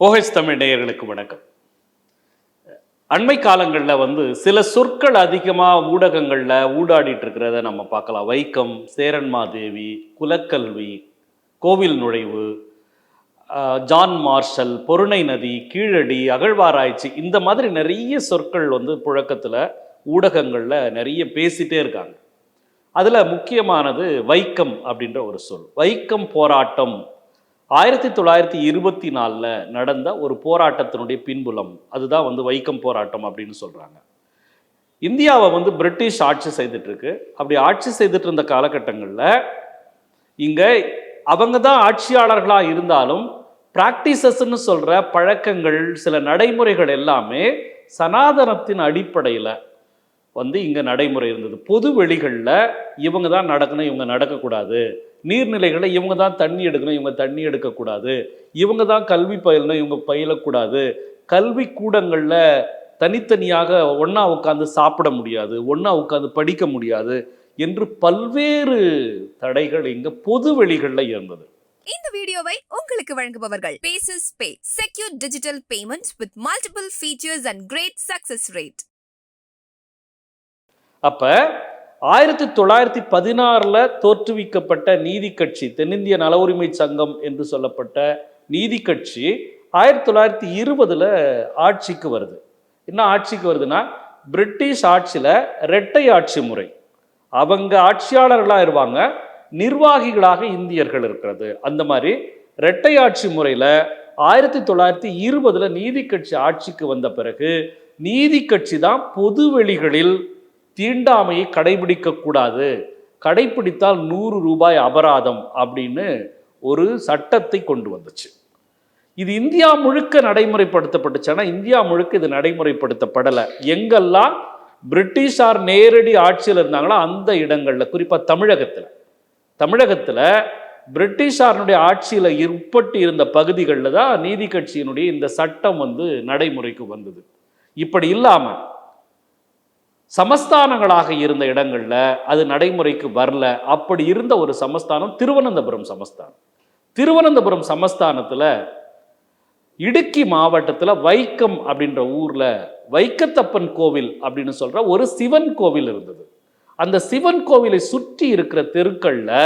OH Tamil நேயர்களுக்கு வணக்கம். அண்மை காலங்களில் வந்து சில சொற்கள் அதிகமாக ஊடகங்களில் ஊடாடிட்டு இருக்கிறத நம்ம பார்க்கலாம். வைக்கம் சேரன்மாதேவி குலக்கல்வி கோவில் நுழைவு ஜான் மார்ஷல் பொருணை நதி கீழடி அகழ்வாராய்ச்சி இந்த மாதிரி நிறைய சொற்கள் வந்து புழக்கத்தில் ஊடகங்களில் நிறைய பேசிட்டே இருக்காங்க. அதில் முக்கியமானது வைக்கம் அப்படின்ற ஒரு சொல். வைக்கம் போராட்டம் ஆயிரத்தி தொள்ளாயிரத்தி இருபத்தி நாலில் நடந்த ஒரு போராட்டத்தினுடைய பின்புலம் அதுதான் வந்து வைக்கம் போராட்டம் அப்படின்னு சொல்கிறாங்க இந்தியாவை வந்து பிரிட்டிஷ் ஆட்சி செய்துட்டுருக்கு. அப்படி ஆட்சி செய்துட்டு இருந்த காலகட்டங்களில் இங்கே அவங்க தான் ஆட்சியாளர்களாக இருந்தாலும் ப்ராக்டிசஸ்ன்னு சொல்கிற பழக்கங்கள் சில நடைமுறைகள் எல்லாமே சனாதனத்தின் அடிப்படையில் வந்து இங்கே நடைமுறை இருந்தது. பொது வெளிகளில் இவங்க தான் நடக்கணும் இவங்க நடக்கக்கூடாது. நீர்நிலைகளில் இவங்க தான் தண்ணி எடுக்கணும் இவங்க தண்ணி எடுக்கக்கூடாது. இவங்க தான் கல்வி பயிலணும் இவங்க பயிலக்கூடாது. கல்வி கூடங்களில் தனித்தனியாக ஒன்றா உட்காந்து சாப்பிட முடியாது ஒன்றா உட்காந்து படிக்க முடியாது என்று பல்வேறு தடைகள் இங்கே பொது வெளிகளில் இருந்தது. இந்த வீடியோவை உங்களுக்கு வழங்குபவர்கள் bases pay secure digital payments with multiple features and great success rate அப்ப ஆயிரத்தி தொள்ளாயிரத்தி பதினாறில் தோற்றுவிக்கப்பட்ட நீதி கட்சி தென்னிந்திய நல உரிமை சங்கம் என்று சொல்லப்பட்ட நீதி கட்சி ஆயிரத்தி தொள்ளாயிரத்தி இருபதில் ஆட்சிக்கு வருது. என்ன ஆட்சிக்கு வருதுன்னா பிரிட்டிஷ் ஆட்சியில் ரெட்டை ஆட்சி முறை. அவங்க ஆட்சியாளர்களாக இருவாங்க நிர்வாகிகளாக இந்தியர்கள் இருக்கிறது. அந்த மாதிரி இரட்டை ஆட்சி முறையில் ஆயிரத்தி தொள்ளாயிரத்தி இருபதில் நீதி கட்சி ஆட்சிக்கு வந்த பிறகு நீதி கட்சி தான் பொது வெளிகளில் தீண்டாமையை கடைபிடிக்க கூடாது. கடைபிடித்தால் நூறு ரூபாய் அபராதம் அப்படின்னு ஒரு சட்டத்தை கொண்டு வந்துச்சு. இது இந்தியா முழுக்க நடைமுறைப்படுத்தப்பட்டுச்சு. ஆனால் இந்தியா முழுக்க இது நடைமுறைப்படுத்தப்படலை. எங்கெல்லாம் பிரிட்டிஷார் நேரடி ஆட்சியில் இருந்தாங்களோ அந்த இடங்களில் குறிப்பாக தமிழகத்தில். தமிழகத்தில் பிரிட்டிஷாரனுடைய ஆட்சியில் ஏற்பட்டு இருந்த பகுதிகளில் தான் நீதி கட்சியினுடைய இந்த சட்டம் வந்து நடைமுறைக்கு வந்தது. இப்படி இல்லாமல் சமஸ்தானங்களாக இருந்த இடங்களில் அது நடைமுறைக்கு வரல. அப்படி இருந்த ஒரு சமஸ்தானம் திருவனந்தபுரம் சமஸ்தானம். திருவனந்தபுரம் சமஸ்தானத்தில் இடுக்கி மாவட்டத்தில் வைக்கம் அப்படின்ற ஊரில் வைக்கத்தப்பன் கோவில் அப்படின்னு சொல்கிற ஒரு சிவன் கோவில் இருந்தது. அந்த சிவன் கோவிலை சுற்றி இருக்கிற தெருக்களில்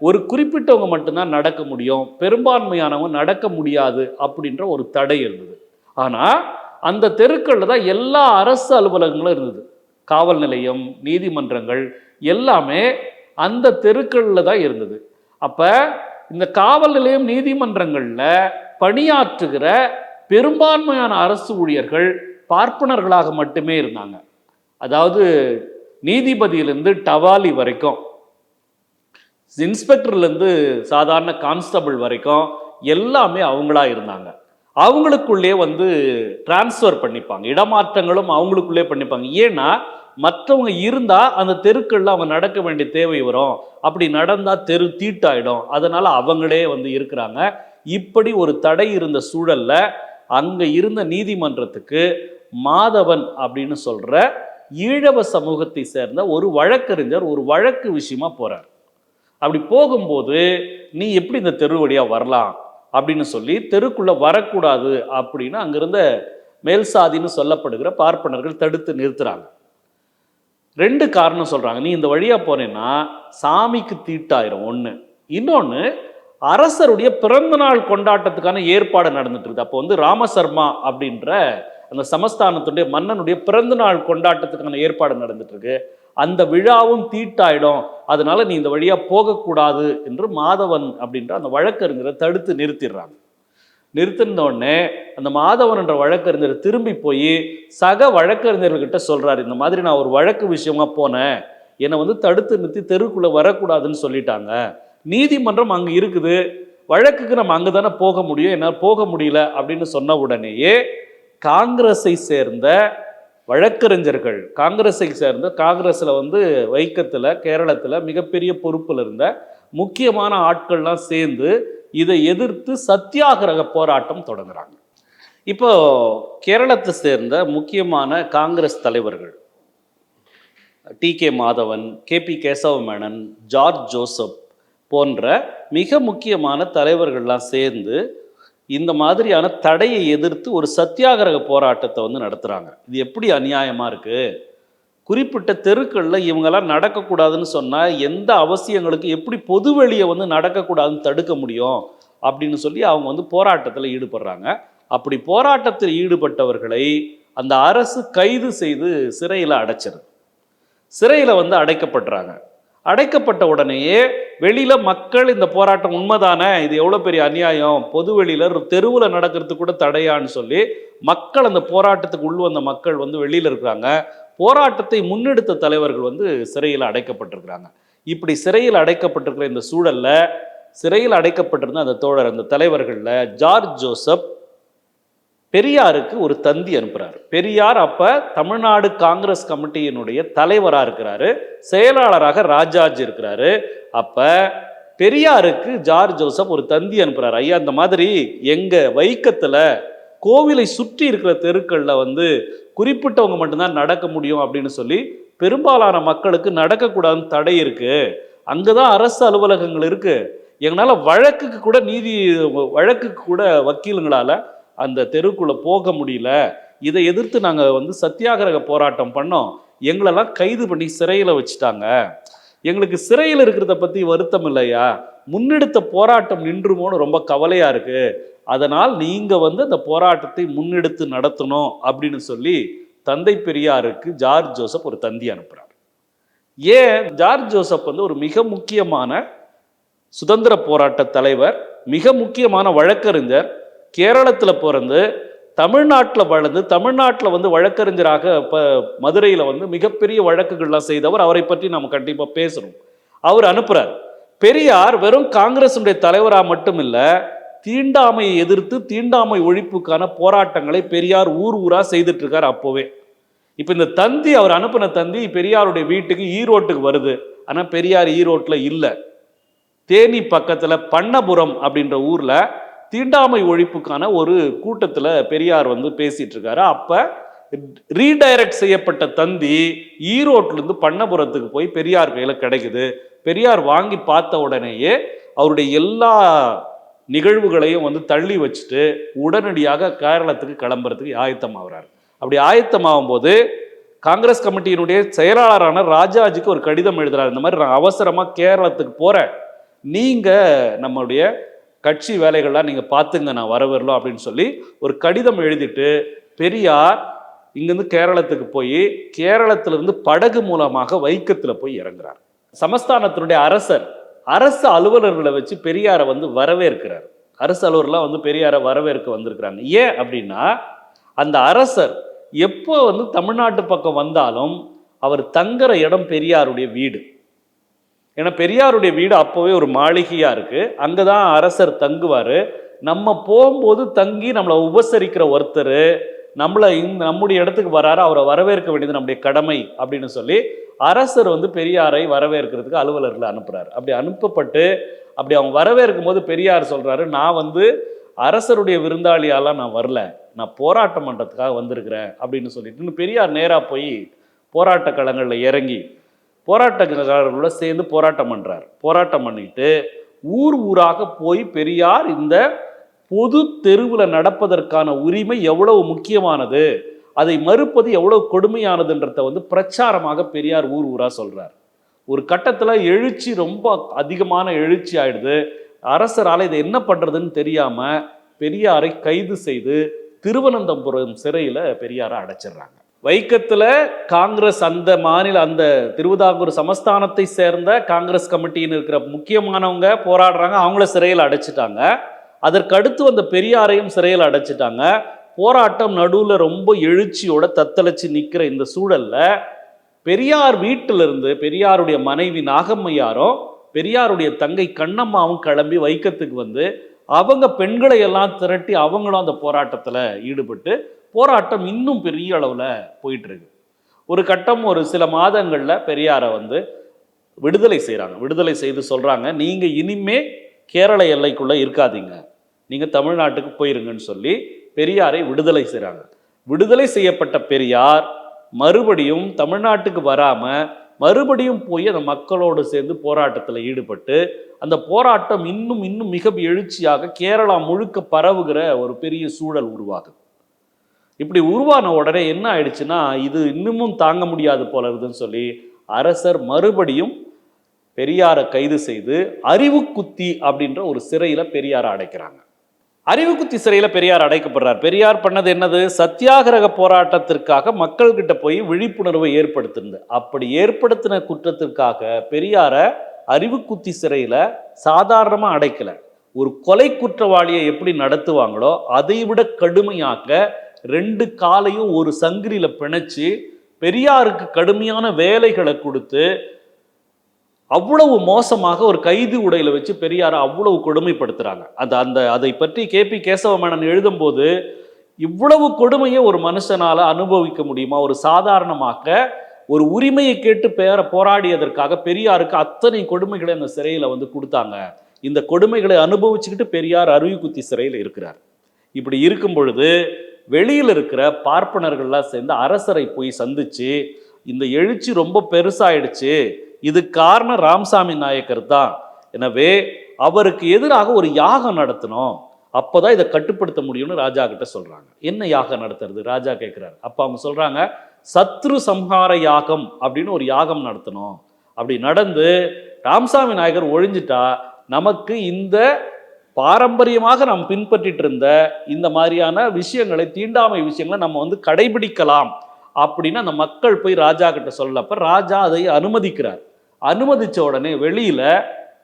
ஒரு குறிப்பிட்டவங்க மட்டும்தான் நடக்க முடியும் பெரும்பான்மையானவங்க நடக்க முடியாது அப்படின்ற ஒரு தடை இருந்தது. ஆனால் அந்த தெருக்களில் தான் எல்லா அரசு அலுவலகங்களும் இருந்தது. காவல் நிலையம் நீதிமன்றங்கள் எல்லாமே அந்த தெருக்களில் தான் இருந்தது. அப்போ இந்த காவல் நிலையம் நீதிமன்றங்களில் பணியாற்றுகிற பெரும்பான்மையான அரசு ஊழியர்கள் பார்ப்பனர்களாக மட்டுமே இருந்தாங்க. அதாவது நீதிபதியிலிருந்து டவாலி வரைக்கும் இன்ஸ்பெக்டர்லேருந்து சாதாரண கான்ஸ்டபிள் வரைக்கும் எல்லாமே அவங்களா இருந்தாங்க. அவங்களுக்குள்ளே வந்து டிரான்ஸ்ஃபர் பண்ணிப்பாங்க. இடமாற்றங்களும் அவங்களுக்குள்ளே பண்ணிப்பாங்க. ஏன்னா மற்றவங்க இருந்தால் அந்த தெருக்களில் அவங்க நடக்க வேண்டிய தேவை வரும். அப்படி நடந்தால் தெரு தீட்டாயிடும். அதனால் அவங்களே வந்து இருக்கிறாங்க. இப்படி ஒரு தடை இருந்த சூழலில் அங்கே இருந்த நீதிமன்றத்துக்கு மாதவன் அப்படின்னு சொல்கிற ஈழவ சமூகத்தை சேர்ந்த ஒரு வழக்கறிஞர் ஒரு வழக்கு விஷயமா போகிறார் அப்படி போகும்போது நீ எப்படி இந்த தெரு வழியாக வரலாம்? அப்படின்னு சொல்லி தெருக்குள்ளே வரக்கூடாது அப்படின்னு அங்கிருந்த மேல் சாதின்னு சொல்லப்படுகிற பார்ப்பனர்கள் தடுத்து நிறுத்துறாங்க. ரெண்டு காரணம் சொல்கிறாங்க நீ இந்த வழியாக போனேன்னா சாமிக்கு தீட்டாயிரும். ஒன்று இன்னொன்று அரசருடைய பிறந்தநாள் கொண்டாட்டத்துக்கான ஏற்பாடு நடந்துட்டு இருக்குது அப்போ வந்து ராமசர்மா அப்படின்ற அந்த சமஸ்தானத்துடைய மன்னனுடைய பிறந்தநாள் கொண்டாட்டத்துக்கான ஏற்பாடு நடந்துட்டு இருக்கு அந்த விழாவும் தீட்டாயிடும். அதனால நீ இந்த வழியா போகக்கூடாது என்று மாதவன் அப்படின்ற அந்த வழக்கறிஞரை தடுத்து நிறுத்திடுறாங்க. நிறுத்தின உடனே அந்த மாதவன் என்ற வழக்கறிஞர் திரும்பி போய் சக வழக்கறிஞர்கிட்ட சொல்றாரு இந்த மாதிரி நான் ஒரு வழக்கு விஷயமா போனேன். என்னை வந்து தடுத்து நிறுத்தி தெருக்குள்ளே வரக்கூடாதுன்னு சொல்லிட்டாங்க. நீதிமன்றம் அங்கே இருக்குது. வழக்குக்கு நம்ம அங்கே தானே போக முடியும். என்னால் போக முடியல. அப்படின்னு சொன்ன உடனேயே காங்கிரஸை சேர்ந்த வழக்கறிஞர்கள் காங்கிரஸை சேர்ந்த காங்கிரஸில் வந்து வைக்கத்தில் கேரளத்தில் மிகப்பெரிய பொறுப்பில் இருந்த முக்கியமான ஆட்கள்லாம் சேர்ந்து இதை எதிர்த்து சத்தியாகிரக போராட்டம் தொடங்குறாங்க. இப்போ கேரளத்தை சேர்ந்த முக்கியமான காங்கிரஸ் தலைவர்கள் T. K. Madhavan K. P. Kesava Menon George Joseph போன்ற மிக முக்கியமான தலைவர்கள்லாம் சேர்ந்து இந்த மாதிரியான தடையை எதிர்த்து ஒரு சத்தியாகிரக போராட்டத்தை வந்து நடத்துகிறாங்க இது எப்படி அநியாயமாக இருக்குது குறிப்பிட்ட தெருக்களில் இவங்கெல்லாம் நடக்கக்கூடாதுன்னு சொன்னால் எந்த அவசியங்களுக்கு எப்படி பொது வெளியை வந்து நடக்கக்கூடாதுன்னு தடுக்க முடியும்? அப்படின்னு சொல்லி அவங்க வந்து போராட்டத்தில் ஈடுபடுறாங்க. அப்படி போராட்டத்தில் ஈடுபட்டவர்களை அந்த அரசு கைது செய்து சிறையில் அடைச்சிருது. சிறையில் வந்து அடைக்கப்படுறாங்க. அடைக்கப்பட்ட உடனேயே வெளியில் மக்கள் இந்த போராட்டம் உண்மைதானே? இது எவ்வளோ பெரிய அநியாயம்? பொது வெளியில் தெருவில் நடக்கிறதுக்கு கூட தடையான்னு சொல்லி மக்கள் அந்த போராட்டத்துக்கு உள் வந்த மக்கள் வந்து வெளியில் இருக்கிறாங்க. போராட்டத்தை முன்னெடுத்த தலைவர்கள் வந்து சிறையில் அடைக்கப்பட்டிருக்கிறாங்க. இப்படி சிறையில் அடைக்கப்பட்டிருக்கிற இந்த சூழல்ல சிறையில் அடைக்கப்பட்டிருந்த அந்த தோழர் அந்த தலைவர்களில் ஜார்ஜ் ஜோசப் பெரியாருக்கு ஒரு தந்தி அனுப்புகிறார் பெரியார் அப்போ தமிழ்நாடு காங்கிரஸ் கமிட்டியினுடைய தலைவராக இருக்கிறாரு. செயலாளராக ராஜாஜ் இருக்கிறாரு. அப்போ பெரியாருக்கு ஜார்ஜ் ஜோசப் ஒரு தந்தி அனுப்புகிறார் ஐயா இந்த மாதிரி எங்கள் வைக்கத்தில் கோவிலை சுற்றி இருக்கிற தெருக்களில் வந்து குறிப்பிட்டவங்க மட்டும்தான் நடக்க முடியும் அப்படின்னு சொல்லி பெரும்பாலான மக்களுக்கு நடக்கக்கூடாதுன்னு தடை இருக்குது அங்கே தான் அரசு அலுவலகங்கள் இருக்குது எங்களால் வழக்குக்கு கூட நீதி வழக்குக்கு கூட வக்கீலுங்களால் அந்த தெருக்குள்ளே போக முடியல. இதை எதிர்த்து நாங்கள் வந்து சத்தியாகிரக போராட்டம் பண்ணோம். எங்களெல்லாம் கைது பண்ணி சிறையில் வச்சுட்டாங்க. எங்களுக்கு சிறையில் இருக்கிறத பற்றி வருத்தம் இல்லையா? முன்னெடுத்த போராட்டம் நின்றுமோன்னு ரொம்ப கவலையாக இருக்குது அதனால் நீங்கள் வந்து அந்த போராட்டத்தை முன்னெடுத்து நடத்தணும் அப்படின்னு சொல்லி தந்தை பெரியாருக்கு ஜார்ஜ் ஜோசப் ஒரு தந்தி அனுப்புகிறார் ஏன்? ஜார்ஜ் ஜோசப் வந்து ஒரு மிக முக்கியமான சுதந்திர போராட்ட தலைவர் மிக முக்கியமான வழக்கறிஞர் கேரளத்தில் பிறந்து தமிழ்நாட்டில் வளர்ந்து தமிழ்நாட்டில் வந்து வழக்கறிஞராக இப்போ மதுரையில் வந்து மிகப்பெரிய வழக்குகள்லாம் செய்தவர். அவரை பற்றி நம்ம கண்டிப்பாக பேசணும். அவர் அனுப்புகிறார் பெரியார் வெறும் காங்கிரஸுடைய தலைவராக மட்டும் இல்லை தீண்டாமையை எதிர்த்து தீண்டாமை ஒழிப்புக்கான போராட்டங்களை பெரியார் ஊர் ஊராக செய்துட்டு இருக்கார் அப்போவே. இப்போ இந்த தந்தி அவர் அனுப்பின தந்தி பெரியாருடைய வீட்டுக்கு ஈரோட்டுக்கு வருது. ஆனால் பெரியார் ஈரோட்டில் இல்லை. தேனி பக்கத்தில் பண்ணபுரம் அப்படின்ற ஊரில் தீண்டாமை ஒழிப்புக்கான ஒரு கூட்டத்தில் பெரியார் வந்து பேசிட்டு இருக்காரு அப்போ ரீடைரக்ட் செய்யப்பட்ட தந்தி ஈரோட்டிலேருந்து பண்ணபுரத்துக்கு போய் பெரியார் கையில் கிடைக்குது. பெரியார் வாங்கி பார்த்த உடனேயே அவருடைய எல்லா நிகழ்வுகளையும் வந்து தள்ளி வச்சுட்டு உடனடியாக கேரளத்துக்கு கிளம்புறதுக்கு ஆயத்தமாகறாரு. அப்படி ஆயத்தமாகும் போது காங்கிரஸ் கமிட்டியினுடைய செயலாளரான ராஜாஜிக்கு ஒரு கடிதம் எழுதுறாரு. இந்த மாதிரி நான் அவசரமாக கேரளத்துக்கு போகிறேன் நீங்கள் நம்மளுடைய கட்சி வேலைகள்லாம் நீங்கள் பார்த்துங்க நான் வரவிரலாம் அப்படின்னு சொல்லி ஒரு கடிதம் எழுதிட்டு பெரியார் இங்கேருந்து கேரளத்துக்கு போய் கேரளத்திலிருந்து படகு மூலமாக வைக்கத்தில் போய் இறங்குறார். சமஸ்தானத்தினுடைய அரசர் அரசு அலுவலர்களை வச்சு பெரியாரை வந்து வரவேற்கிறார். அரசு அலுவலர்லாம் வந்து பெரியாரை வரவேற்க வந்திருக்கிறாங்க. ஏன் அப்படின்னா அந்த அரசர் எப்போ வந்து தமிழ்நாட்டு பக்கம் வந்தாலும் அவர் தங்குற இடம் பெரியாருடைய வீடு. ஏன்னா பெரியாருடைய வீடு அப்போவே ஒரு மாளிகையாக இருக்குது அங்கே தான் அரசர் தங்குவார். நம்ம போகும்போது தங்கி நம்மளை உபசரிக்கிற ஒருத்தர் நம்மளை இந்த நம்முடைய இடத்துக்கு வராரு அவரை வரவேற்க வேண்டியது நம்முடைய கடமை அப்படின்னு சொல்லி அரசர் வந்து பெரியாரை வரவேற்கிறதுக்கு அலுவலர்களை அனுப்புகிறார் அப்படி அனுப்பப்பட்டு அப்படி அவங்க வரவேற்கும் போது பெரியார் சொல்கிறாரு நான் வந்து அரசருடைய விருந்தாளியாலாம் நான் வரல. நான் போராட்டம் பண்ணுறதுக்காக வந்திருக்கிறேன் அப்படின்னு சொல்லிட்டு. இன்னும் பெரியார் நேராக போய் போராட்ட களங்களில் இறங்கி போராட்டக்காரர்களோட சேர்ந்து போராட்டம் பண்ணுறார் போராட்டம் பண்ணிட்டு ஊர் ஊராக போய் பெரியார் இந்த பொது தெருவில் நடப்பதற்கான உரிமை எவ்வளவு முக்கியமானது அதை மறுப்பது எவ்வளவு கொடுமையானதுன்றத வந்து பிரச்சாரமாக பெரியார் ஊர் ஊராக சொல்கிறார் ஒரு கட்டத்தில் எழுச்சி ரொம்ப அதிகமான எழுச்சி ஆயிடுது. அரசரால் இதை என்ன பண்ணுறதுன்னு தெரியாமல் பெரியாரை கைது செய்து திருவனந்தபுரம் சிறையில் பெரியாரை அடைச்சிடுறாங்க. வைக்கத்தில் காங்கிரஸ் அந்த மாநில அந்த திருவிதாங்கூர் சமஸ்தானத்தை சேர்ந்த காங்கிரஸ் கமிட்டின்னு இருக்கிற முக்கியமானவங்க போராடுறாங்க. அவங்கள சிறையில் அடைச்சிட்டாங்க. அதற்கடுத்து வந்த பெரியாரையும் சிறையில் அடைச்சிட்டாங்க. போராட்டம் நடுவில் ரொம்ப எழுச்சியோட தத்தளிச்சு நிற்கிற இந்த சூழலில் பெரியார் வீட்டிலிருந்து பெரியாருடைய மனைவி நாகம்மையாரும் பெரியாருடைய தங்கை கண்ணம்மாவும் கிளம்பி வைக்கத்துக்கு வந்து அவங்க பெண்களை எல்லாம் திரட்டி அவங்களும் அந்த போராட்டத்தில் ஈடுபட்டு போராட்டம் இன்னும் பெரிய அளவில் போயிட்டுருக்கு. ஒரு கட்டம் ஒரு சில மாதங்களில் பெரியாரை வந்து விடுதலை செய்கிறாங்க விடுதலை செய்து சொல்கிறாங்க நீங்கள் இனிமே கேரள எல்லைக்குள்ளே இருக்காதீங்க. நீங்கள் தமிழ்நாட்டுக்கு போயிருங்கன்னு சொல்லி பெரியாரை விடுதலை செய்கிறாங்க விடுதலை செய்யப்பட்ட பெரியார் மறுபடியும் தமிழ்நாட்டுக்கு வராமல் மறுபடியும் போய் அந்த மக்களோடு சேர்ந்து போராட்டத்தில் ஈடுபட்டு அந்த போராட்டம் இன்னும் இன்னும் மிக எழுச்சியாக கேரளா முழுக்க பரவுகிற ஒரு பெரிய சூழல் உருவாகுது. இப்படி உருவான உடனே என்ன ஆயிடுச்சுன்னா இது இன்னமும் தாங்க முடியாது போல இருக்குதுன்னு சொல்லி அரசர் மறுபடியும் பெரியாரை கைது செய்து அறிவுக்குத்தி அப்படின்ற ஒரு சிறையில பெரியாரை அடைக்கிறாங்க. அறிவுக்குத்தி சிறையில பெரியார் அடைக்கப்படுறார். பெரியார் பண்ணது என்னது? சத்தியாகிரக போராட்டத்திற்காக மக்கள்கிட்ட போய் விழிப்புணர்வை ஏற்படுத்தினது. அப்படி ஏற்படுத்தின குற்றத்திற்காக பெரியாரை அறிவுக்குத்தி சிறையில சாதாரணமா அடைக்கல. ஒரு கொலை குற்றவாளியை எப்படி நடத்துவாங்களோ அதை விட கடுமையாக ரெண்டு காலையும் ஒரு சங்கிலியில பிணைச்சு பெரியாருக்கு கடுமையான வேலைகளை கொடுத்து அவ்வளவு மோசமாக ஒரு கைது உடையில வச்சு பெரியாரை அவ்வளவு கொடுமைப்படுத்துறாங்க. அது அந்த அதை பற்றி கேபி கேசவ மேனன் எழுதும்போது இவ்வளவு கொடுமையை ஒரு மனுஷனால அனுபவிக்க முடியுமா? ஒரு சாதாரணமாக ஒரு உரிமையை கேட்டு பேர போராடியதற்காக பெரியாருக்கு அத்தனை கொடுமைகளை அந்த சிறையில வந்து கொடுத்தாங்க. இந்த கொடுமைகளை அனுபவிச்சுக்கிட்டு பெரியார் அருவிக்குத்தி சிறையில் இருக்கிறார். இப்படி இருக்கும் பொழுது வெளியில் இருக்கிற பார்ப்பனர்கள்லாம் சேர்ந்து அரசரை போய் சந்திச்சு இந்த எழுச்சி ரொம்ப பெருசாயிடுச்சு. இது காரணம் ராமசாமி நாயக்கர் தான். எனவே அவருக்கு எதிராக ஒரு யாகம் நடத்தணும். அப்போதான் இதை கட்டுப்படுத்த முடியும்னு ராஜா கிட்ட சொல்றாங்க. என்ன யாகம் நடத்துறது? ராஜா கேட்குறாரு அப்போ அவங்க சொல்றாங்க சத்ரு சம்ஹார யாகம் அப்படின்னு ஒரு யாகம் நடத்தணும். அப்படி நடந்து ராமசாமி நாயகர் ஒழிஞ்சிட்டா நமக்கு இந்த பாரம்பரியமாக நாம் பின்பற்றிட்டு இருந்த இந்த மாதிரியான விஷயங்களை தீண்டாமை விஷயங்களை நம்ம வந்து கடைபிடிக்கலாம் அப்படின்னு அந்த மக்கள் போய் ராஜா கிட்ட சொல்லப்ப ராஜா அதை அனுமதிக்கிறார். அனுமதிச்ச உடனே வெளியில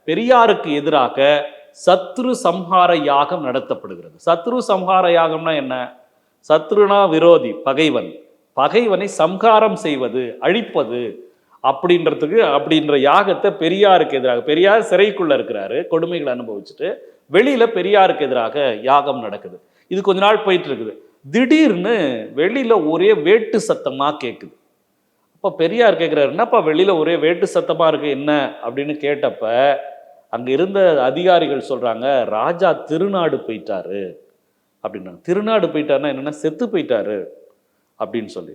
பெரியாருக்கு எதிராக சத்ரு சம்ஹார யாகம் நடத்தப்படுகிறது. சத்ரு சம்ஹார யாகம்னா என்ன? சத்ருனா விரோதி பகைவன். பகைவனை சம்ஹாரம் செய்வது அழிப்பது அப்படின்றதுக்கு அப்படின்ற யாகத்தை பெரியாருக்கு எதிராக பெரியார் சிறைக்குள்ள இருக்கிறாரு கொடுமைகளை அனுபவிச்சுட்டு வெளியில பெரியாருக்கு எதிராக யாகம் நடக்குது. இது கொஞ்ச நாள் போயிட்டு இருக்குது திடீர்னு வெளியில ஒரே வேட்டு சத்தமா கேட்குது அப்போ பெரியார் கேட்குறாரு என்னப்பா வெளியில ஒரே வேட்டு சத்தமா இருக்கு என்ன? அப்படின்னு கேட்டப்ப அங்க இருந்த அதிகாரிகள் சொல்றாங்க ராஜா திருநாடு போயிட்டாரு. அப்படின்னாங்க. திருநாடு போயிட்டாருன்னா என்னன்னா? செத்து போயிட்டாரு. அப்படின்னு சொல்லி.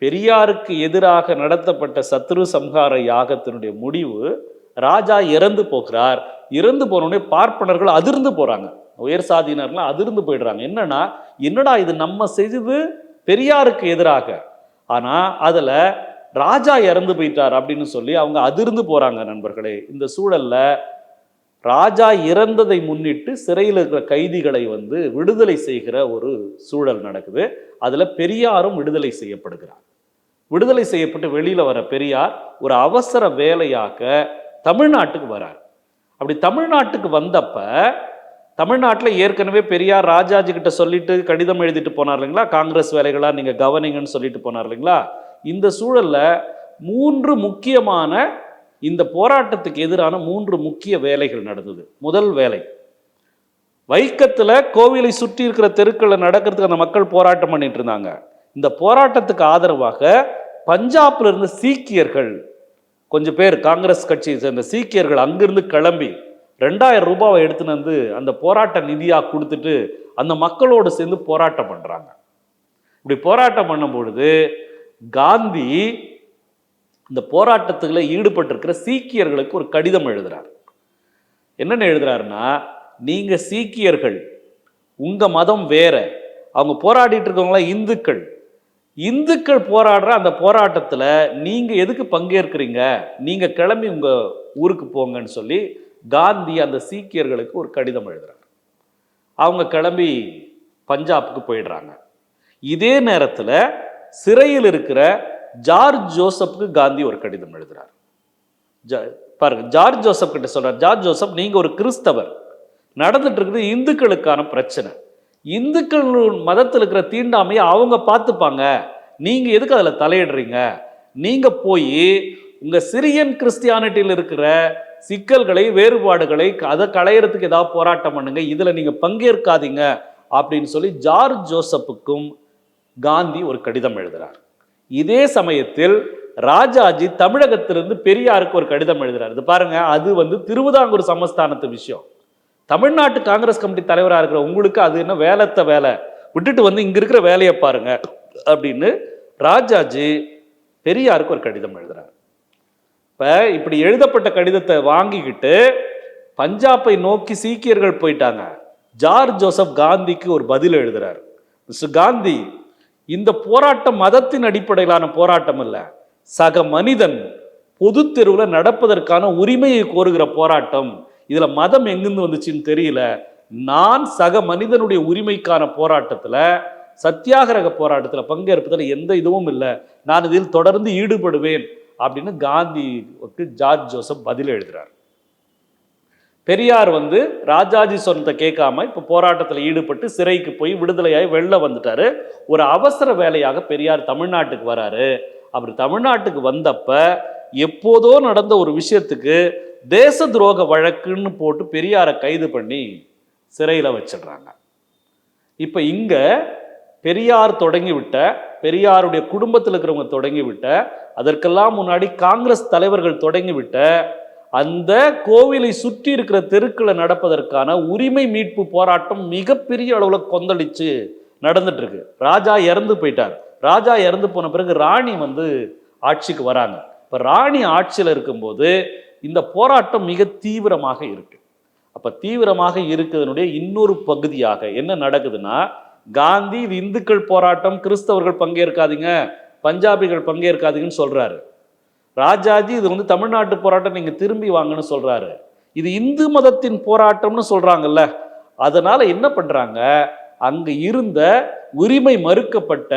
பெரியாருக்கு எதிராக நடத்தப்பட்ட சத்ரு சம்ஹார யாகத்தினுடைய முடிவு ராஜா இறந்து போகிறார். இறந்து போனோடனே பார்ப்பனர்கள் அதிர்ந்து போகிறாங்க உயர் சாதியினர்லாம் அதிர்ந்து போயிடுறாங்க. என்னன்னா என்னடா இது நம்ம செய்தது பெரியாருக்கு எதிராக? ஆனால் அதில் ராஜா இறந்து போயிட்டார் அப்படின்னு சொல்லி அவங்க அதிர்ந்து போகிறாங்க நண்பர்களே. இந்த சூழலில் ராஜா இறந்ததை முன்னிட்டு சிறையில் இருக்கிற கைதிகளை வந்து விடுதலை செய்கிற ஒரு சூழல் நடக்குது. அதில் பெரியாரும் விடுதலை செய்யப்படுகிறார். விடுதலை செய்யப்பட்டு வெளியில் வர பெரியார் ஒரு அவசர வேலையாக தமிழ்நாட்டுக்கு வரார். அப்படி தமிழ்நாட்டுக்கு வந்தப்ப தமிழ்நாட்டில் ஏற்கனவே பெரியார் ராஜாஜி கிட்ட சொல்லிட்டு கடிதம் எழுதிட்டு போனார் இல்லைங்களா? காங்கிரஸ் வேலைகளா நீங்கள் கவனிங்கன்னு சொல்லிட்டு போனார் இல்லைங்களா? இந்த சூழலில் மூன்று முக்கியமான இந்த போராட்டத்துக்கு எதிரான மூன்று முக்கிய வேலைகள் நடந்தது. முதல் வேலை வைக்கத்தில் கோவிலை சுற்றி இருக்கிற தெருக்களில் நடக்கிறதுக்கு அந்த மக்கள் போராட்டம் பண்ணிட்டு இருந்தாங்க. இந்த போராட்டத்துக்கு ஆதரவாக பஞ்சாப்ல இருந்த சீக்கியர்கள் கொஞ்சம் பேர் காங்கிரஸ் கட்சியை சேர்ந்த சீக்கியர்கள் அங்கிருந்து கிளம்பி ரெண்டாயிரம் ரூபாவை எடுத்துன்னு வந்து அந்த போராட்ட நிதியாக கொடுத்துட்டு அந்த மக்களோடு சேர்ந்து போராட்டம் பண்ணுறாங்க இப்படி போராட்டம் பண்ணும் பொழுது காந்தி இந்த போராட்டத்தில் ஈடுபட்டிருக்கிற சீக்கியர்களுக்கு ஒரு கடிதம் எழுதுறார். என்னென்ன எழுதுறாருன்னா நீங்கள் சீக்கியர்கள் உங்கள் மதம் வேற அவங்க போராடிட்டு இருக்கவங்களாம் இந்துக்கள் இந்துக்கள் போராடுற அந்த போராட்டத்தில் நீங்கள் எதுக்கு பங்கேற்கிறீங்க? நீங்கள் கிளம்பி உங்கள் ஊருக்கு போங்கன்னு சொல்லி காந்தி அந்த சீக்கியர்களுக்கு ஒரு கடிதம் எழுதுறார் அவங்க கிளம்பி பஞ்சாபுக்கு போயிடுறாங்க. இதே நேரத்தில் சிறையில் இருக்கிற ஜார்ஜ் ஜோசப்புக்கு காந்தி ஒரு கடிதம் எழுதுகிறார் ஜா- பாருங்க ஜார்ஜ் ஜோசப் கிட்ட சொல்கிறார் ஜார்ஜ் ஜோசப் நீங்கள் ஒரு கிறிஸ்தவர். நடந்துட்டு இருக்குது இந்துக்களுக்கான பிரச்சனை. இந்துக்கள் மதத்தில் இருக்கிற தீண்டாமையை அவங்க பார்த்துப்பாங்க. நீங்கள் எதுக்கு அதில் தலையிடுறீங்க? நீங்கள் போய் உங்கள் சிரியன் கிறிஸ்டியானிட்டியில் இருக்கிற சிக்கல்களை வேறுபாடுகளை அதை களையிறதுக்கு ஏதாவது போராட்டம் பண்ணுங்க. இதில் நீங்கள் பங்கேற்காதீங்க அப்படின்னு சொல்லி ஜார்ஜ் ஜோசப்புக்கும் காந்தி ஒரு கடிதம் எழுதுகிறார் இதே சமயத்தில் ராஜாஜி தமிழகத்திலிருந்து பெரியாருக்கு ஒரு கடிதம் எழுதுறாரு. இது பாருங்க அது வந்து திருவிதாங்கூர் சமஸ்தானத்து விஷயம். தமிழ்நாட்டு காங்கிரஸ் கமிட்டி தலைவராக இருக்கிற உங்களுக்கு அது என்ன வேலைத்த வேலை? விட்டுட்டு வந்து இங்க இருக்கிற வேலையை பாருங்க. அப்படின்னு ராஜாஜி பெரியாருக்கு ஒரு கடிதம் எழுதுறாரு. இப்போ இப்படி எழுதப்பட்ட கடிதத்தை வாங்கிக்கிட்டு பஞ்சாப்பை நோக்கி சீக்கியர்கள் போயிட்டாங்க. ஜார்ஜ் ஜோசப் காந்திக்கு ஒரு பதில் எழுதுறாரு. மிஸ்டர் காந்தி இந்த போராட்டம் மதத்தின் அடிப்படையிலான போராட்டம் இல்லை. சக மனிதன் பொது தெருவில் நடப்பதற்கான உரிமையை கோருகிற போராட்டம். இதுல மதம் எங்கிருந்து வந்துச்சுன்னு தெரியல. நான் சக மனிதனுடைய உரிமைக்கான போராட்டத்துல சத்தியாகிரக போராட்டத்துல பங்கேற்பதில் எந்த இதுவும் இல்லை. நான் இதில் தொடர்ந்து ஈடுபடுவேன் அப்படின்னு காந்திக்கு ஜார்ஜ் ஜோசப் பதில் எழுதுகிறார் பெரியார் வந்து ராஜாஜி சொன்னதை கேட்காம இப்போ போராட்டத்தில் ஈடுபட்டு சிறைக்கு போய் விடுதலையாகி வெளில வந்துட்டாரு. ஒரு அவசர வேலையாக பெரியார் தமிழ்நாட்டுக்கு வராரு. அவர் தமிழ்நாட்டுக்கு வந்தப்ப எப்போதோ நடந்த ஒரு விஷயத்துக்கு தேச துரோக வழக்குன்னு போட்டு பெரியாரை கைது பண்ணி சிறையில் வச்சிடுறாங்க. இப்போ இங்கே பெரியார் தொடங்கி விட்ட பெரியாருடைய குடும்பத்தில் இருக்கிறவங்க தொடங்கி விட்ட அதற்கெல்லாம் முன்னாடி காங்கிரஸ் தலைவர்கள் தொடங்கி விட்ட அந்த கோவிலை சுற்றி இருக்கிற தெருக்களை நடப்பதற்கான உரிமை மீட்பு போராட்டம் மிகப்பெரிய அளவில் கொந்தளிச்சு நடந்துட்டு இருக்கு ராஜா இறந்து போயிட்டார். ராஜா இறந்து போன பிறகு ராணி வந்து ஆட்சிக்கு வராங்க. இப்போ ராணி ஆட்சியில் இருக்கும்போது இந்த போராட்டம் மிக தீவிரமாக இருக்கு. அப்ப தீவிரமாக இருக்கிறதுனுடைய இன்னொரு பகுதியாக என்ன நடக்குதுன்னா காந்தி இது இந்துக்கள் போராட்டம் கிறிஸ்தவர்கள் பங்கேற்காதீங்க பஞ்சாபிகள் பங்கேற்காதீங்கன்னு சொல்றாரு. ராஜாஜி இது வந்து தமிழ்நாட்டு போராட்டம் நீங்க திரும்பி வாங்கன்னு சொல்றாரு. இது இந்து மதத்தின் போராட்டம்னு சொல்றாங்கல்ல அதனால என்ன பண்றாங்க அங்க இருந்த உரிமை மறுக்கப்பட்ட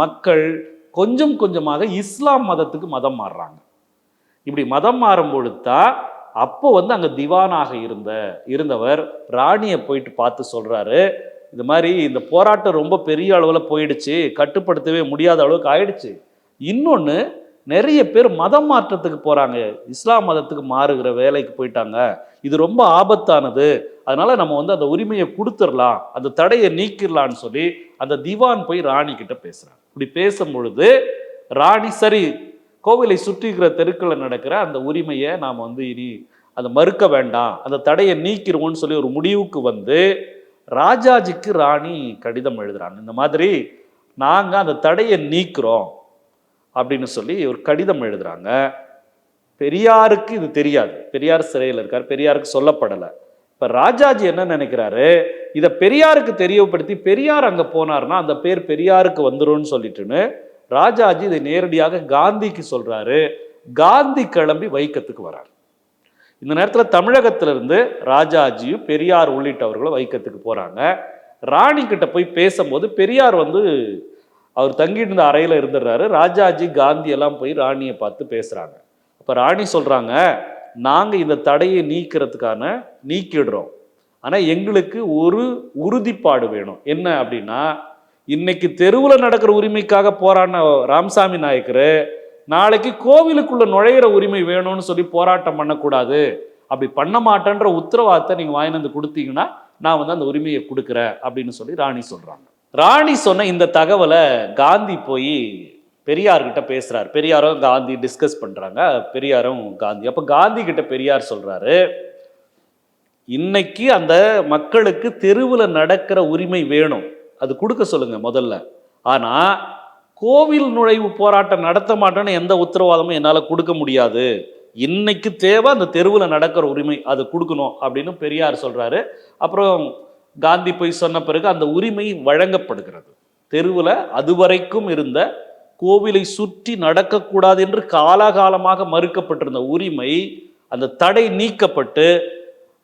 மக்கள் கொஞ்சம் கொஞ்சமாக இஸ்லாம் மதத்துக்கு மதம் மாறுறாங்க. இப்படி மதம் மாறும் பொழுது தான் அப்போ வந்து அங்கே திவானாக இருந்த இருந்தவர் ராணியை போயிட்டு பார்த்து சொல்கிறாரு இந்த மாதிரி இந்த போராட்டம் ரொம்ப பெரிய அளவில் போயிடுச்சு கட்டுப்படுத்தவே முடியாத அளவுக்கு ஆயிடுச்சு. இன்னொன்று நிறைய பேர் மதம் மாற்றத்துக்கு போகிறாங்க இஸ்லாம் மதத்துக்கு மாறுகிற வேலைக்கு போயிட்டாங்க. இது ரொம்ப ஆபத்தானது. அதனால் நம்ம வந்து அந்த உரிமையை கொடுத்துடலாம் அந்த தடையை நீக்கிடலான்னு சொல்லி அந்த திவான் போய் ராணி கிட்ட பேசுகிறாங்க இப்படி பேசும் பொழுது ராணி சரி கோவிலை சுற்றி இருக்கிற தெருக்களில் நடக்கிற அந்த உரிமையை நாம் வந்து இனி அதை மறுக்க வேண்டாம். அந்த தடையை நீக்கிடுவோம்னு சொல்லி ஒரு முடிவுக்கு வந்து ராஜாஜிக்கு ராணி கடிதம் எழுதுறாங்க. இந்த மாதிரி நாங்கள் அந்த தடையை நீக்கிறோம் அப்படின்னு சொல்லி ஒரு கடிதம் எழுதுறாங்க. பெரியாருக்கு இது தெரியாது. பெரியார் சிறையில் இருக்கார். பெரியாருக்கு சொல்லப்படலை. இப்போ ராஜாஜி என்ன நினைக்கிறாரு? இதை பெரியாருக்கு தெரியப்படுத்தி பெரியார் அங்கே போனார்னா அந்த பேர் பெரியாருக்கு வந்துடும் சொல்லிட்டுன்னு ராஜாஜி இதை நேரடியாக காந்திக்கு சொல்றாரு. காந்தி கிளம்பி வைக்கத்துக்கு வரார். இந்த நேரத்தில் தமிழகத்திலிருந்து ராஜாஜியும் பெரியார் உள்ளிட்டவர்களும் வைக்கத்துக்கு போறாங்க. ராணி கிட்ட போய் பேசும்போது பெரியார் வந்து அவர் தங்கிட்டு இருந்த அறையில் இருந்துடுறாரு. ராஜாஜி காந்தி எல்லாம் போய் ராணியை பார்த்து பேசுறாங்க. அப்போ ராணி சொல்றாங்க நாங்கள் இந்த தடையை நீக்கிறதுக்கான நீக்கிடுறோம். ஆனால் எங்களுக்கு ஒரு உறுதிப்பாடு வேணும். என்ன அப்படின்னா இன்னைக்கு தெருவில் நடக்கிற உரிமைக்காக போராடின ராமசாமி நாயக்கர் நாளைக்கு கோவிலுக்குள்ள நுழையிற உரிமை வேணும்னு சொல்லி போராட்டம் பண்ணக்கூடாது. அப்படி பண்ண மாட்டேன்ற உத்தரவாதத்தை நீங்கள் வாங்கிட்டு வந்து கொடுத்தீங்கன்னா நான் வந்து அந்த உரிமையை கொடுக்குறேன் அப்படின்னு சொல்லி ராணி சொல்கிறாங்க ராணி சொன்ன இந்த தகவலை காந்தி போய் பெரியார்கிட்ட பேசுகிறார் பெரியாரும் காந்தி டிஸ்கஸ் பண்ணுறாங்க பெரியாரும் காந்தி. அப்போ காந்தி கிட்ட பெரியார் சொல்கிறாரு இன்னைக்கு அந்த மக்களுக்கு தெருவில் நடக்கிற உரிமை வேணும். அது கொடுக்க சொல்லுங்கள் முதல்ல. ஆனால் கோவில் நுழைவு போராட்டம் நடத்த மாட்டேன்னு எந்த உத்தரவாதமும் என்னால் கொடுக்க முடியாது. இன்னைக்கு தேவை அந்த தெருவில் நடக்கிற உரிமை அது கொடுக்கணும் அப்படின்னு பெரியார் சொல்கிறாரு அப்புறம் காந்தி போய் சொன்ன பிறகு அந்த உரிமை வழங்கப்படுகிறது. தெருவில் அதுவரைக்கும் இருந்த கோவிலை சுற்றி நடக்கக்கூடாது என்று காலாகாலமாக மறுக்கப்பட்டிருந்த உரிமை அந்த தடை நீக்கப்பட்டு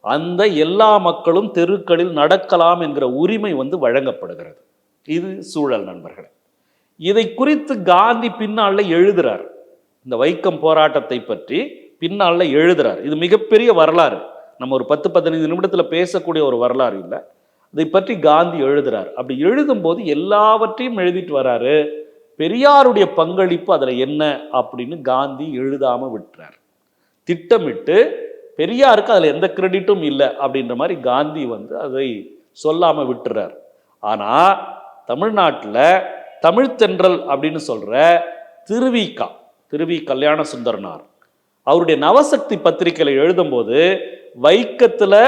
அந்த எல்லா மக்களும் தெருக்களில் நடக்கலாம் என்கிற உரிமை வந்து வழங்கப்படுகிறது. இது சூழல் நண்பர்களே. இதை குறித்து காந்தி பின்னால் எழுதுறார். இந்த வைக்கம் போராட்டத்தை பற்றி பின்னால் எழுதுறார். இது மிகப்பெரிய வரலாறு. நம்ம ஒரு பத்து பதினைந்து நிமிடத்தில் பேசக்கூடிய ஒரு வரலாறு இல்லை. இதை பற்றி காந்தி எழுதுறார். அப்படி எழுதும்போது எல்லாவற்றையும் எழுதிட்டு வராரு. பெரியாருடைய பங்களிப்பு அதில் என்ன? அப்படின்னு காந்தி எழுதாமல் விட்டுறார். திட்டமிட்டு பெரியாருக்கு அதில் எந்த கிரெடிட்டும் இல்லை அப்படின்ற மாதிரி காந்தி வந்து அதை சொல்லாமல் விட்டுறார். ஆனால் தமிழ்நாட்டில் தமிழ்த்தென்றல் அப்படின்னு சொல்கிற திருவிகா திருவி கல்யாண சுந்தரனார் அவருடைய நவசக்தி பத்திரிகையில் எழுதும்போது வைக்கத்தில்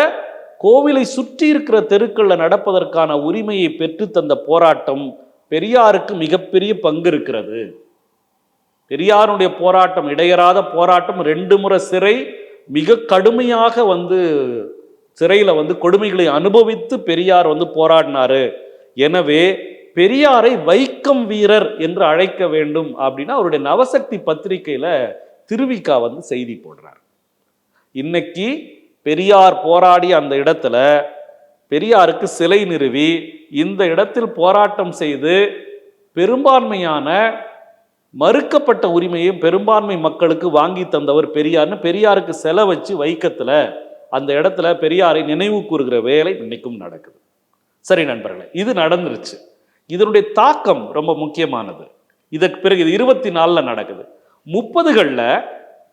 கோவிலை சுற்றி இருக்கிற தெருக்களில் நடப்பதற்கான உரிமையை பெற்று தந்த போராட்டம் பெரியாருக்கு மிகப்பெரிய பங்கு இருக்கிறது. பெரியாருடைய போராட்டம் இடையறாத போராட்டம் ரெண்டு முறை சிறை மிக கடுமையாக வந்து சிறையில் வந்து கொடுமைகளை அனுபவித்து பெரியார் வந்து போராடினாரு. எனவே பெரியாரை வைக்கம் வீரர் என்று அழைக்க வேண்டும் அப்படின்னா அவருடைய நவசக்தி பத்திரிகையில் திருவிக்கா வந்து செய்தி போடுறார். இன்னைக்கு பெரியார் போராடி அந்த இடத்துல பெரியாருக்கு சிலை நிறுவி இந்த இடத்தில் போராட்டம் செய்து பெரும்பான்மையான மறுக்கப்பட்ட உரிமையும் பெரும்பான்மை மக்களுக்கு வாங்கி தந்தவர் பெரியார்னு பெரியாருக்கு செலவச்சு வச்சு அந்த இடத்துல பெரியாரை நினைவு கூறுகிற வேலை இன்னைக்கும் நடக்குது. சரி நண்பர்களே இது நடந்துருச்சு. இதனுடைய தாக்கம் ரொம்ப முக்கியமானது. இதற்கு பிறகு இது இருபத்தி நாலில் நடக்குது. முப்பதுகளில்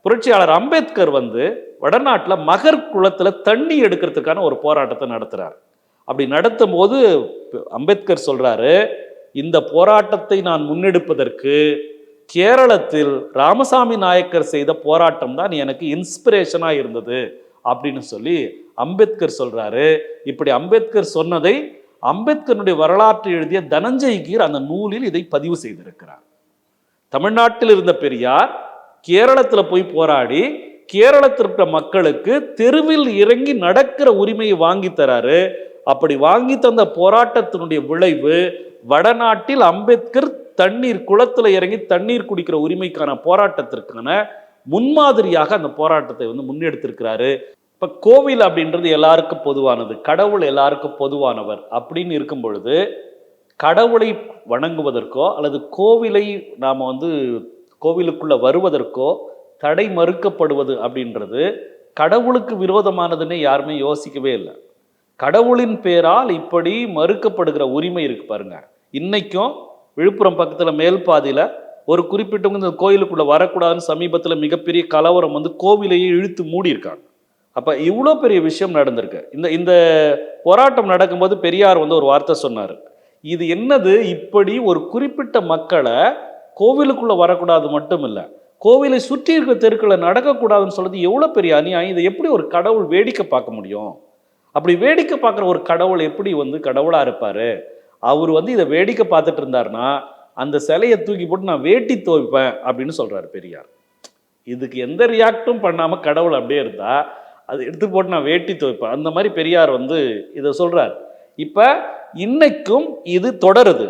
புரட்சியாளர் அம்பேத்கர் வந்து வடநாட்டில் மகர் குளத்தில் தண்ணி எடுக்கிறதுக்கான ஒரு போராட்டத்தை நடத்துகிறார் அப்படி நடத்தும் போது அம்பேத்கர் சொல்கிறாரு இந்த போராட்டத்தை நான் முன்னெடுப்பதற்கு கேரளத்தில் ராமசாமி நாயக்கர் செய்த போராட்டம் தான் எனக்கு இன்ஸ்பிரேஷனாக இருந்தது அப்படின்னு சொல்லி அம்பேத்கர் சொல்கிறாரு இப்படி அம்பேத்கர் சொன்னதை அம்பேத்கருடைய வரலாற்றை எழுதிய தனஞ்சய் கீர் அந்த நூலில் இதை பதிவு செய்திருக்கிறார். தமிழ்நாட்டில் இருந்த பெரியார் கேரளத்தில் போய் போராடி கேரளத்தில் இருக்கிற மக்களுக்கு தெருவில் இறங்கி நடக்கிற உரிமையை வாங்கி தராரு. அப்படி வாங்கி தந்த போராட்டத்தினுடைய விளைவு வடநாட்டில் அம்பேத்கர் தண்ணீர் குளத்தில் இறங்கி தண்ணீர் குடிக்கிற உரிமைக்கான போராட்டத்திற்கான முன்மாதிரியாக அந்த போராட்டத்தை வந்து முன்னெடுத்திருக்கிறாரு. இப்போ கோவில் அப்படின்றது எல்லாருக்கும் பொதுவானது கடவுள் எல்லாருக்கும் பொதுவானவர் அப்படின்னு இருக்கும் பொழுது கடவுளை வணங்குவதற்கோ அல்லது கோவிலை நாம் வந்து கோவிலுக்குள்ளே வருவதற்கோ தடை மறுக்கப்படுவது அப்படின்றது கடவுளுக்கு விரோதமானதுன்னு யாருமே யோசிக்கவே இல்லை. கடவுளின் பேரால் இப்படி மறுக்கப்படுகிற உரிமை இருக்கு பாருங்க. இன்னைக்கும் விழுப்புரம் பக்கத்தில் மேல் பாதியில் ஒரு குறிப்பிட்டவங்க இந்த கோயிலுக்குள்ளே வரக்கூடாதுன்னு சமீபத்தில் மிகப்பெரிய கலவரம் வந்து கோவிலையே இழுத்து மூடி அப்போ இவ்வளோ பெரிய விஷயம் நடந்திருக்கு. இந்த இந்த போராட்டம் நடக்கும்போது பெரியார் வந்து ஒரு வார்த்தை சொன்னார். இது என்னது? இப்படி ஒரு குறிப்பிட்ட மக்களை கோவிலுக்குள்ளே வரக்கூடாது மட்டும் இல்லை கோவிலை சுற்றி இருக்கிற தெருக்களை நடக்கக்கூடாதுன்னு சொல்றது எவ்வளோ பெரிய அநியாயம்? இதை எப்படி ஒரு கடவுள் வேடிக்கை பார்க்க முடியும்? அப்படி வேடிக்கை பார்க்குற ஒரு கடவுள் எப்படி வந்து கடவுளாக இருப்பார்? அவர் வந்து இதை வேடிக்கை பார்த்துட்டு இருந்தாருன்னா அந்த சிலையை தூக்கி போட்டு நான் வேட்டி துவைப்பேன் அப்படின்னு சொல்கிறாரு பெரியார். இதுக்கு எந்த ரியாக்டும் பண்ணாமல் கடவுள் அப்படியே இருந்தால் அது எடுத்து போட்டு நான் வேட்டி துவைப்பேன். அந்த மாதிரி பெரியார் வந்து இதை சொல்கிறார் இப்போ இன்னைக்கும் இது தொடருது.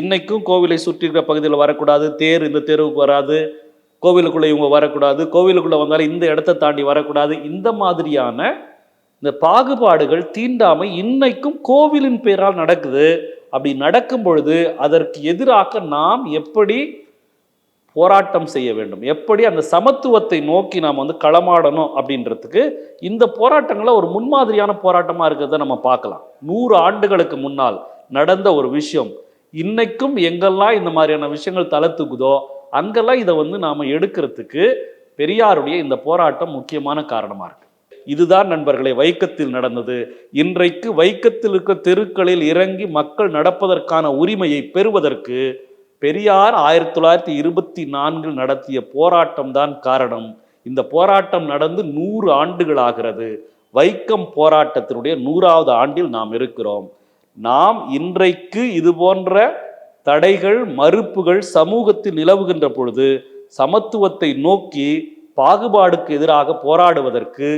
இன்னைக்கும் கோவிலை சுற்றி இருக்கிற பகுதியில் வரக்கூடாது. தேர் இந்த தெருவுக்கு வராது. கோவிலுக்குள்ளே இவங்க வரக்கூடாது. கோவிலுக்குள்ளே வந்தாலும் இந்த இடத்த தாண்டி வரக்கூடாது. இந்த மாதிரியான இந்த பாகுபாடுகள் தீண்டாமை இன்னைக்கும் கோவிலின் பேரால் நடக்குது. அப்படி நடக்கும் பொழுது அதற்கு எதிராக நாம் எப்படி போராட்டம் செய்ய வேண்டும்? எப்படி அந்த சமத்துவத்தை நோக்கி நாம் வந்து களமாடணும் அப்படின்றதுக்கு இந்த போராட்டங்களை ஒரு முன்மாதிரியான போராட்டமாக இருக்கிறத நம்ம பார்க்கலாம். நூறு ஆண்டுகளுக்கு முன்னால் நடந்த ஒரு விஷயம். இன்னைக்கும் எங்கெல்லாம் இந்த மாதிரியான விஷயங்கள் தலை தூக்குதோ அங்கெல்லாம் இதை வந்து நாம் எடுக்கிறதுக்கு பெரியாருடைய இந்த போராட்டம் முக்கியமான காரணமாக இருக்கு. இதுதான் நண்பர்களே வைக்கத்தில் நடந்தது. இன்றைக்கு வைக்கத்தில் இருக்க தெருக்களில் இறங்கி மக்கள் நடப்பதற்கான உரிமையை பெறுவதற்கு பெரியார் ஆயிரத்தி தொள்ளாயிரத்தி இருபத்தி நான்கில் நடத்திய போராட்டம் தான் காரணம். இந்த போராட்டம் நடந்து நூறு ஆண்டுகள் ஆகிறது. வைக்கம் போராட்டத்தினுடைய நூறாவது ஆண்டில் நாம் இருக்கிறோம். நாம் இன்றைக்கு இது போன்ற தடைகள் மறுப்புகள் சமூகத்தில் நிலவுகின்ற பொழுது சமத்துவத்தை நோக்கி பாகுபாடுக்கு எதிராக போராடுவதற்கு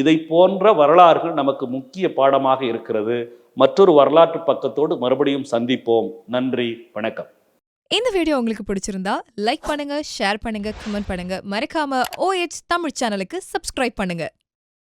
இதை போன்ற வரலாறுகள் நமக்கு முக்கிய பாடமாக இருக்கிறது. மற்றொரு வரலாற்று பக்கத்தோடு மறுபடியும் சந்திப்போம். நன்றி வணக்கம். இந்த வீடியோ உங்களுக்கு பிடிச்சிருந்தா லைக் பண்ணுங்க ஷேர் பண்ணுங்க கமெண்ட் பண்ணுங்க. மறக்காம ஓஎச் தமிழ் சேனலுக்கு சப்ஸ்கிரைப் பண்ணுங்க.